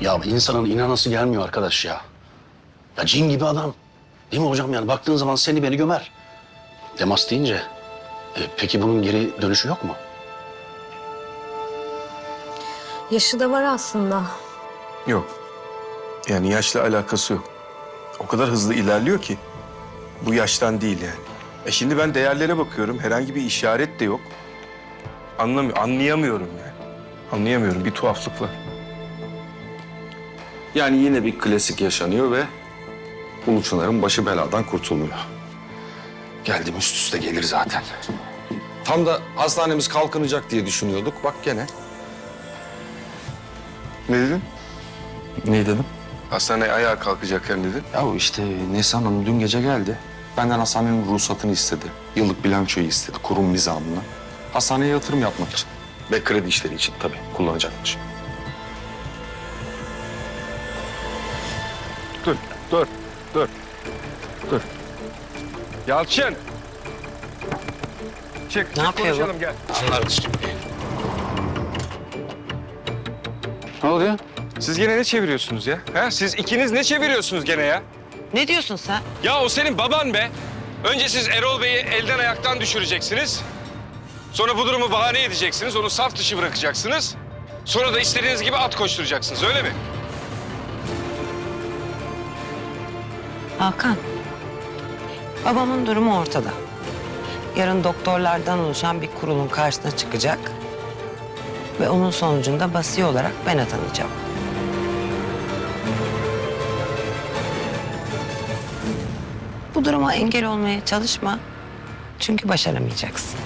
Ya insanın inanası gelmiyor arkadaş ya. Ya cin gibi adam. Değil mi hocam yani baktığın zaman seni beni gömer. Temas deyince e, peki bunun geri dönüşü yok mu? Yaşı da var aslında. Yok. Yani yaşla alakası yok. O kadar hızlı ilerliyor ki. Bu yaştan değil yani. E şimdi ben değerlere bakıyorum. Herhangi bir işaret de yok. Anlamıyorum, anlayamıyorum yani. Anlayamıyorum. Bir tuhaflık var. Yani yine bir klasik yaşanıyor ve Ulu Çınar'ın başı beladan kurtulmuyor. Geldim üst üste gelir zaten. Tam da hastanemiz kalkınacak diye düşünüyorduk. Bak gene. Ne dedin? Ne dedim? Hastane ayağa kalkacaklar dedin. Ya işte Neslihan Hanım dün gece geldi. Benden hastanenin ruhsatını istedi. Yıllık bilançoyu istedi kurum nizamına. Hastaneye yatırım yapmak için. Ve kredi işleri için tabii kullanacakmış. Dur, dur, dur. Dur. Yalçın. Çık, Ne yapıyor bu? konuşalım gel. Ne oluyor? Siz gene ne çeviriyorsunuz ya? Ha? Siz ikiniz ne çeviriyorsunuz gene ya? Ne diyorsun sen? Ya o senin baban be. Önce siz Erol Bey'i elden ayaktan düşüreceksiniz. Sonra bu durumu bahane edeceksiniz. Onu saf dışı bırakacaksınız. Sonra da istediğiniz gibi at koşturacaksınız öyle mi? Hakan. Babamın durumu ortada. Yarın doktorlardan oluşan bir kurulun karşısına çıkacak. Ve onun sonucunda basi olarak ben atanacağım. Bu duruma engel olmaya çalışma. Çünkü başaramayacaksın.